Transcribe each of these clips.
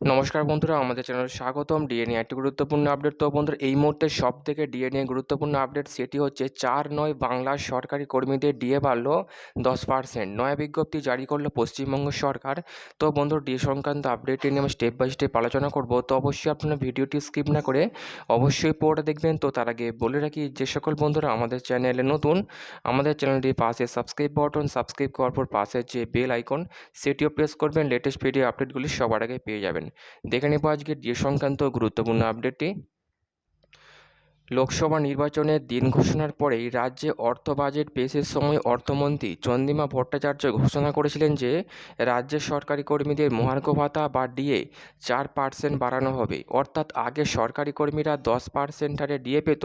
নমস্কার বন্ধুরা, আমাদের চ্যানেলে স্বাগতম। ডিএনএ একটি গুরুত্বপূর্ণ আপডেট। তো বন্ধুরা, এই মুহূর্তে সব থেকে ডিএনএ গুরুত্বপূর্ণ আপডেট সেটি হচ্ছে চার নয় বাংলার সরকারি কর্মীদের ডিএ বাড়লো দশ পার্সেন্ট নয়া বিজ্ঞপ্তি জারি করল পশ্চিমবঙ্গ সরকার। তো বন্ধুরা, ডিএ সংক্রান্ত আপডেটটি নিয়ে আমি স্টেপ বাই স্টেপ আলোচনা করব। তো অবশ্যই আপনারা ভিডিওটি স্কিপ না করে অবশ্যই পুরোটা দেখবেন। তো তার আগে বলে রাখি, যে সকল বন্ধুরা আমাদের চ্যানেলে নতুন, আমাদের চ্যানেলটির পাশে সাবস্ক্রাইব বাটন সাবস্ক্রাইব করার পর পাশে যে বেল আইকন সেটিও প্রেস করবেন। লেটেস্ট ভিডিও আপডেটগুলি সবার আগে পেয়ে যাবেন। দেখে নেব আজকে যে সংক্রান্ত গুরুত্বপূর্ণ আপডেটটি লোকসভা নির্বাচনের দিন ঘোষণার পরেই রাজ্যে অর্থ বাজেট পেশের সময় অর্থমন্ত্রী চন্দ্রিমা ভট্টাচার্য ঘোষণা করেছিলেন যে, রাজ্যের সরকারি কর্মীদের মহার্ঘ ভাতা বা ডিএ চার পার্সেন্ট বাড়ানো হবে। অর্থাৎ আগে সরকারি কর্মীরা দশ পার্সেন্ট হারে ডিএ পেত,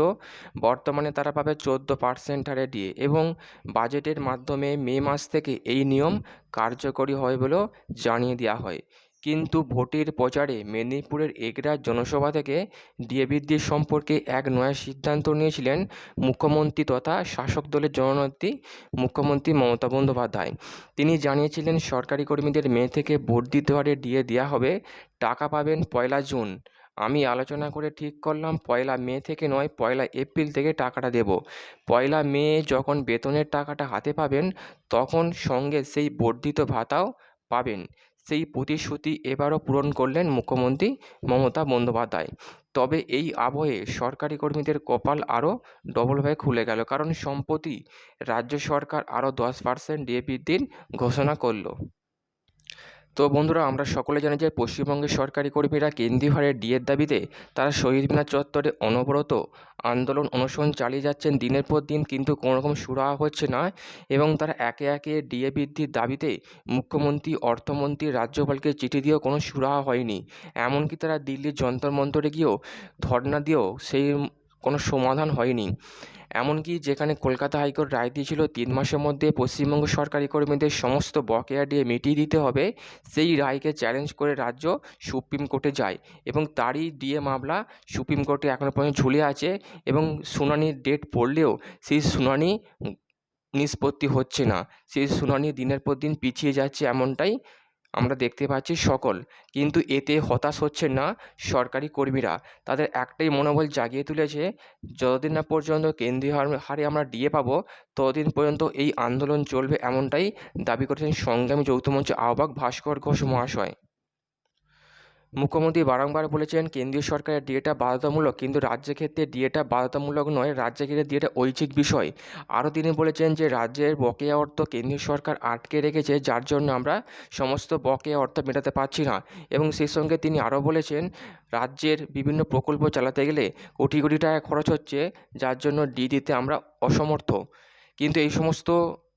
বর্তমানে তারা পাবে চোদ্দ পার্সেন্ট হারে ডিএ এবং বাজেটের মাধ্যমে মে মাস থেকে এই নিয়ম কার্যকরী হয় বলেও জানিয়ে দেওয়া হয়। কিন্তু ভোটের প্রচারে মেদিনীপুরের এগরার জনসভা থেকে ডিএ বৃদ্ধি সম্পর্কে এক নয়া সিদ্ধান্ত নিয়েছিলেন মুখ্যমন্ত্রী তথা শাসক দলের জননেত্রী মুখ্যমন্ত্রী মমতা বন্দ্যোপাধ্যায়। তিনি জানিয়েছিলেন, সরকারি কর্মীদের মে থেকে বর্ধিত হারে ডিএ দেওয়া হবে, টাকা পাবেন পয়লা জুন। আমি আলোচনা করে ঠিক করলাম, পয়লা মে থেকে নয়, পয়লা এপ্রিল থেকে টাকাটা দেব। পয়লা মে যখন বেতনের টাকাটা হাতে পাবেন, তখন সঙ্গে সেই বর্ধিত ভাতাও পাবেন। সেই প্রতিশ্রুতি এবারও পূরণ করলেন মুখ্যমন্ত্রী মমতা বন্দ্যোপাধ্যায়। তবে এই আবহে সরকারি কর্মীদের কপাল আরও ডবলভাবে খুলে গেল, কারণ সম্প্রতি রাজ্য সরকার আরও দশ পার্সেন্ট ডিএপির দিন ঘোষণা করল। তো বন্ধুরা, আমরা সকলে জানি যে পশ্চিমবঙ্গের সরকারি কর্মীরা কেন্দ্রীয় হারে ডিএর দাবিতে তারা শহীদ মিনার চত্বরে অনবরত আন্দোলন অনুসরণ চালিয়ে যাচ্ছেন। দিনের পর দিন কিন্তু কোনো রকম সুরাহা হচ্ছে না এবং তারা একে একে ডিএ বৃদ্ধির দাবিতে মুখ্যমন্ত্রী, অর্থমন্ত্রী, রাজ্যপালকে চিঠি দিয়েও কোনো সুরাহা হয়নি। এমনকি তারা দিল্লির যন্তর মন্তরে গিয়েও ধর্না দিয়েও সেই কোনো সমাধান হয়নি। এমনকি যেখানে কলকাতা হাইকোর্ট রায় দিয়েছিল, তিন মাসের মধ্যে পশ্চিমবঙ্গ সরকারি কর্মীদের সমস্ত বকেয়া দিয়ে মিটিয়ে দিতে হবে, সেই রায়কে চ্যালেঞ্জ করে রাজ্য সুপ্রিম কোর্টে যায় এবং তারই ডিএ মামলা সুপ্রিম কোর্টে এখনও পর্যন্ত ঝুলে আছে এবং শুনানির ডেট পড়লেও সেই শুনানি নিষ্পত্তি হচ্ছে না। সেই শুনানি দিনের পর দিন পিছিয়ে যাচ্ছে এমনটাই আমরা দেখতে পাচ্ছি সকল। কিন্তু এতে হতাশ হচ্ছে না সরকারি কর্মীরা। তাদের একটাই মনোবল জাগিয়ে তুলেছে, যতদিন না পর্যন্ত কেন্দ্রীয় হারে আমরা ডিএ পাবো, ততদিন পর্যন্ত এই আন্দোলন চলবে এমনটাই দাবি করেছেন সংগ্রামী যৌথ মঞ্চের আহ্বায়ক ভাস্কর ঘোষ মহাশয়। মুখ্যমন্ত্রী বারংবার বলেছেন, কেন্দ্রীয় সরকারের ডিএটা বাধ্যতামূলক, কিন্তু রাজ্যের ক্ষেত্রে ডিএটা বাধ্যতামূলক নয় রাজ্যের ক্ষেত্রে ডিএটা ঐচ্ছিক বিষয়। আরও তিনি বলেছেন যে, রাজ্যের বকেয়া অর্থ কেন্দ্রীয় সরকার আটকে রেখেছে, যার জন্য আমরা সমস্ত বকেয়া অর্থ মেটাতে পারছি না। এবং সেই সঙ্গে তিনি আরও বলেছেন, রাজ্যের বিভিন্ন প্রকল্প চালাতে গেলে কোটি কোটি টাকা খরচ হচ্ছে, যার জন্য ডি দিতে আমরা অসমর্থ। কিন্তু এই সমস্ত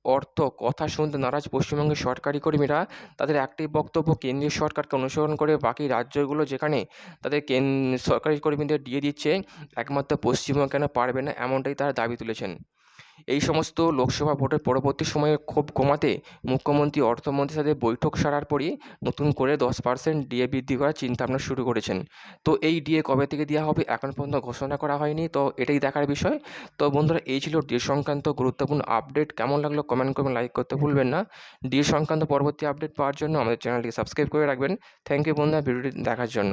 অর্থ, কথা শুনতে নারাজ পশ্চিমবঙ্গের সরকারি কর্মীরা তাদের একটি বক্তব্য কেন্দ্রীয় সরকারকে অনুসরণ করে বাকি রাজ্যগুলো যেখানে তাদের কেন, সরকারি কর্মীদের দিয়ে দিচ্ছে, একমাত্র পশ্চিমবঙ্গ কেন পারবে না, এমনটাই তারা দাবি তুলেছেন। এই সমস্ত লোকসভা ভোটের পরবর্তী সময়ে ক্ষোভ কমাতে মুখ্যমন্ত্রী, অর্থমন্ত্রীর সাথে বৈঠক সারার পরই নতুন করে দশ পার্সেন্ট ডিএ বৃদ্ধি করার চিন্তাভাবনা শুরু করেছেন। তো এই ডিএ কবে থেকে দেওয়া হবে এখন পর্যন্ত ঘোষণা করা হয়নি, তো এটাই দেখার বিষয়। তো বন্ধুরা, এই ছিল ডিএ সংক্রান্ত গুরুত্বপূর্ণ আপডেট। কেমন লাগল কমেন্ট করবেন, লাইক করতে ভুলবেন না। ডিএ সংক্রান্ত পরবর্তী আপডেট পাওয়ার জন্য আমাদের চ্যানেলটিকে সাবস্ক্রাইব করে রাখবেন। থ্যাংক ইউ বন্ধুরা, ভিডিওটি দেখার জন্য।